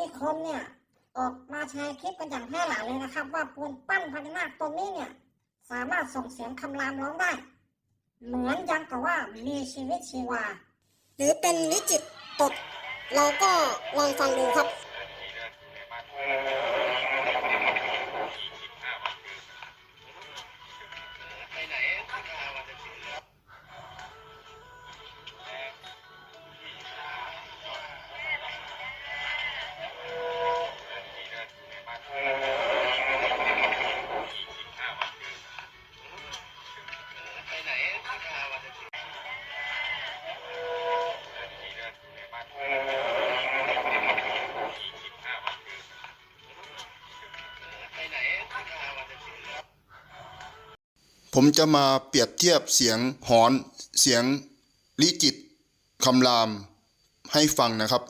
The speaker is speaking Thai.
มีคนเนี่ยออกมาแชร์คลิปกันอย่างแพร่หลายเลยนะครับ ว่าปูนปั้นพญานาคตรงนี้เนี่ยสามารถส่งเสียงคำรามร้องได้ เหมือนยังกับว่ามีชีวิตชีวา หรือเป็นวิจิตรตดเราก็ลองฟังดูครับ ผมจะมาเปรียบเทียบเสียงหอน เสียงลิจิตคำรามให้ฟังนะครับ